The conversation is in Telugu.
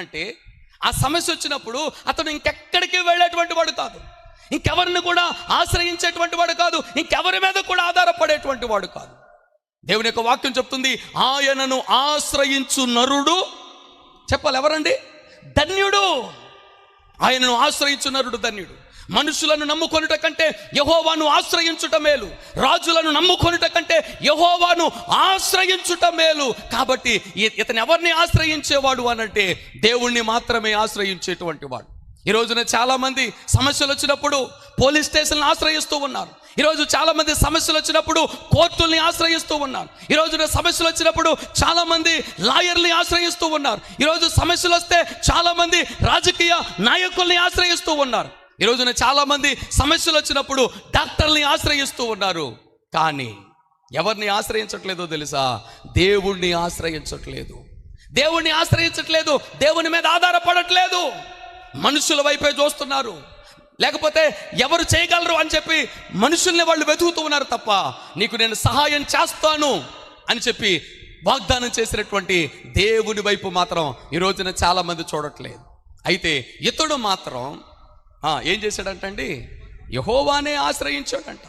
అంటే ఆ సమస్య వచ్చినప్పుడు అతను ఇంకెక్కడికి వెళ్ళేటువంటి వాడు కాదు. ఇంకెవరిని కూడా ఆశ్రయించేటువంటి వాడు కాదు. ఇంకెవరి మీద కూడా ఆధారపడేటువంటి వాడు కాదు. దేవుని యొక్క వాక్యం చెప్తుంది ఆయనను ఆశ్రయించు నరుడు చెప్పాలి ఎవరండి? ధన్యుడు. ఆయనను ఆశ్రయించున్నరుడు ధన్యుడు. మనుషులను నమ్ముకొనుట కంటే యహోవాను ఆశ్రయించుట మేలు. రాజులను నమ్ముకొనుట కంటే యహోవాను ఆశ్రయించుట మేలు. కాబట్టి ఇతను ఎవరిని ఆశ్రయించేవాడు అనంటే దేవుణ్ణి మాత్రమే ఆశ్రయించేటువంటి వాడు. ఈ రోజున చాలామంది సమస్యలు వచ్చినప్పుడు పోలీస్ స్టేషన్లు ఆశ్రయిస్తూ ఉన్నారు. ఈరోజు చాలామంది సమస్యలు వచ్చినప్పుడు కోర్టుల్ని ఆశ్రయిస్తూ ఉన్నారు. ఈరోజున సమస్యలు వచ్చినప్పుడు చాలామంది లాయర్ని ఆశ్రయిస్తూ ఉన్నారు. ఈరోజు సమస్యలు వస్తే చాలామంది రాజకీయ నాయకుల్ని ఆశ్రయిస్తూ ఉన్నారు. ఈరోజున చాలామంది సమస్యలు వచ్చినప్పుడు డాక్టర్ని ఆశ్రయిస్తూ ఉన్నారు. కానీ ఎవరిని ఆశ్రయించట్లేదో తెలుసా? దేవుణ్ణి ఆశ్రయించట్లేదు. దేవుణ్ణి ఆశ్రయించట్లేదు. దేవుని మీద ఆధారపడట్లేదు. మనుషుల వైపే చూస్తున్నారు. లేకపోతే ఎవరు చేయగలరు అని చెప్పి మనుషుల్ని వాళ్ళు వెతుకుతూ ఉన్నారు తప్ప నీకు నేను సహాయం చేస్తాను అని చెప్పి వాగ్దానం చేసినటువంటి దేవుని వైపు మాత్రం ఈ రోజున చాలా మంది చూడట్లేదు. అయితే ఇతడు మాత్రం ఏం చేశాడంటండి? యహోవానే ఆశ్రయించాడంట.